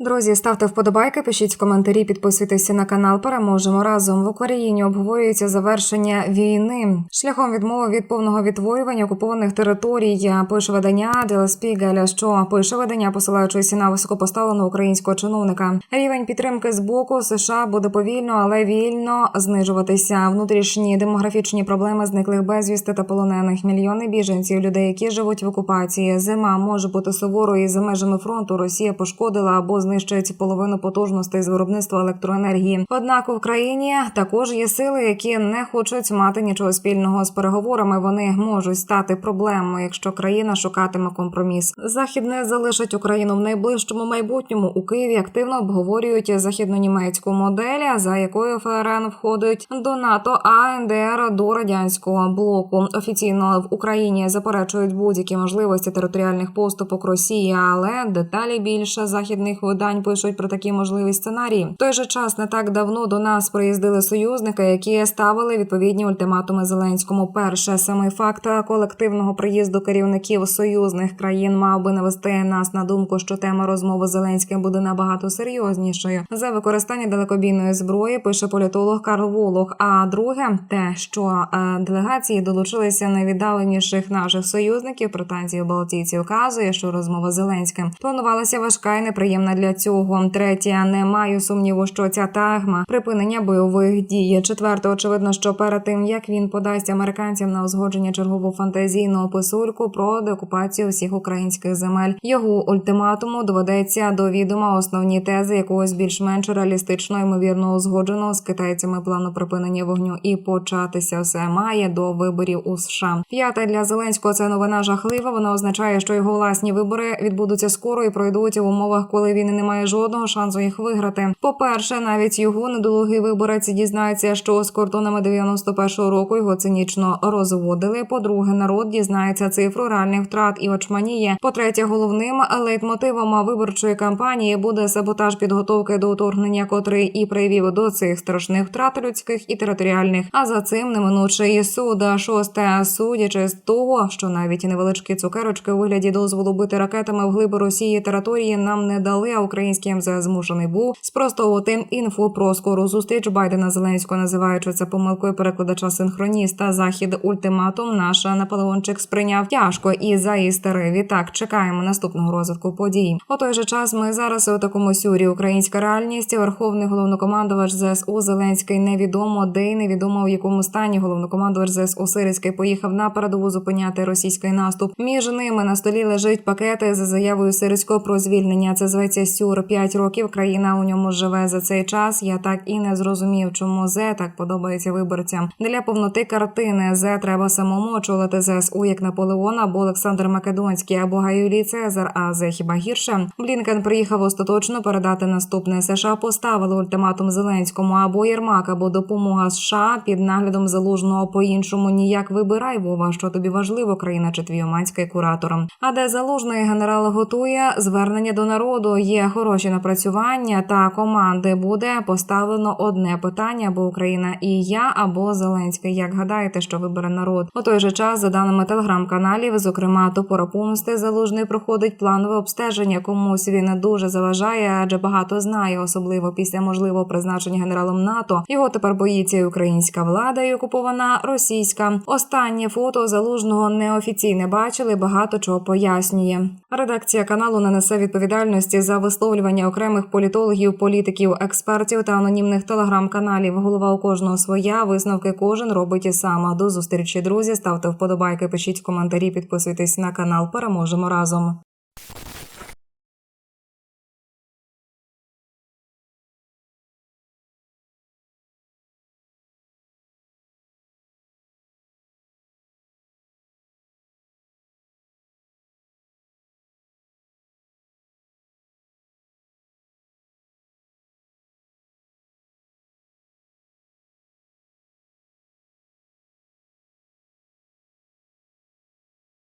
Друзі, ставте вподобайки, пишіть коментарі, підписуйтеся на канал. Переможемо разом в Україні. Обговорюється завершення війни шляхом відмови від повного відвоювання окупованих територій. Пише видання Der що пише видання, посилаючись на високопоставленого українського чиновника. Рівень підтримки з боку США буде повільно, але вільно знижуватися. Внутрішні демографічні проблеми зниклих безвісти та полонених мільйони біженців, людей, які живуть в окупації. Зима може бути суворою за межами фронту. Росія пошкодила або знищить половину потужностей з виробництва електроенергії. Однак в країні також є сили, які не хочуть мати нічого спільного з переговорами. Вони можуть стати проблемою, якщо країна шукатиме компроміс. Захід не залишить Україну в найближчому майбутньому. У Києві активно обговорюють західно-німецьку модель, за якою ФРН входить до НАТО, а НДР до радянського блоку. Офіційно в Україні заперечують будь-які можливості територіальних поступок Росії, але деталі більше західних видань пишуть про такі можливі сценарії. В той же час не так давно до нас приїздили союзники, які ставили відповідні ультиматуми Зеленському. Перше саме факт колективного приїзду керівників союзних країн мав би навести нас на думку, що тема розмови з Зеленським буде набагато серйознішою за використання далекобійної зброї. Пише політолог Карл Волох. А друге, те, що е, делегації долучилися найвіддаленіших наших союзників британців Балтійців, вказує, що розмова з Зеленським планувалася важка і неприємна для цього. Третє, не маю сумніву, що ця тагма припинення бойових дій. Четверте, очевидно, що перед тим як він подасть американцям на узгодження чергову фантазійну писульку про деокупацію всіх українських земель, його ультиматуму доведеться до відома основні тези якогось більш-менш реалістично ймовірно узгодженого з китайцями плану припинення вогню і початися все має до виборів у США. П'яте для Зеленського це новина жахлива. Вона означає, що його власні вибори відбудуться скоро і пройдуть в умовах, коли він не має жодного шансу їх виграти. По перше, навіть його недолугий виборець дізнається, що з кордонами 91-го року його цинічно розводили. По-друге, народ дізнається цифру реальних втрат і очманіє. По третє, головним лейтмотивом виборчої кампанії буде саботаж підготовки до вторгнення, котрий і привів до цих страшних втрат людських і територіальних. А за цим неминучий суд. Шосте, судячи з того, що навіть невеличкі цукерочки у вигляді дозволу бити ракетами в глиб Росії території нам не дали. А український МЗС змушений був спростовувати інфу про скору зустріч Байдена Зеленського, називаючи це помилкою перекладача синхроніста. Захід ультиматум наш Наполеончик сприйняв тяжко і заістерив. Відтак чекаємо наступного розвитку подій. У той же час ми зараз у такому сюрі. Українська реальність. Верховний головнокомандувач ЗСУ Зеленський невідомо де й невідомо в якому стані головнокомандувач ЗСУ Сирський поїхав на передову зупиняти російський наступ. Між ними на столі лежить пакети за заявою Сирського про звільнення. Це зветься сюр. П'ять років країна у ньому живе за цей час. Я так і не зрозумів, чому Зе так подобається виборцям. Для повноти картини Зе треба самому очолити ЗСУ як Наполеон або Олександр Македонський або Гаюлій Цезар. А Зе хіба гірше? Блінкен приїхав остаточно передати наступне. США поставили ультиматум Зеленському або Єрмак, або допомога США під наглядом залужного по іншому. Ніяк вибирай Вова, що тобі важливо, країна чи твій оманський куратором. А де залужний генерал готує звернення до народу. Є хороші напрацювання та команди. Буде поставлено одне питання: або Україна і я, або Зеленський. Як гадаєте, що вибере народ? У той же час, за даними телеграм-каналів, зокрема Топоропунсти, залужний проходить планове обстеження. Комусь він не дуже заважає, адже багато знає, особливо після можливого призначення генералом НАТО. Його тепер боїться і українська влада і окупована російська. Останнє фото залужного неофіційне бачили. Багато чого пояснює. Редакція каналу не несе відповідальності за висловлювання окремих політологів, політиків, експертів та анонімних телеграм-каналів. Голова у кожного своя. Висновки кожен робить і сама. До зустрічі, друзі. Ставте вподобайки, пишіть коментарі, підписуйтесь на канал. Переможемо разом.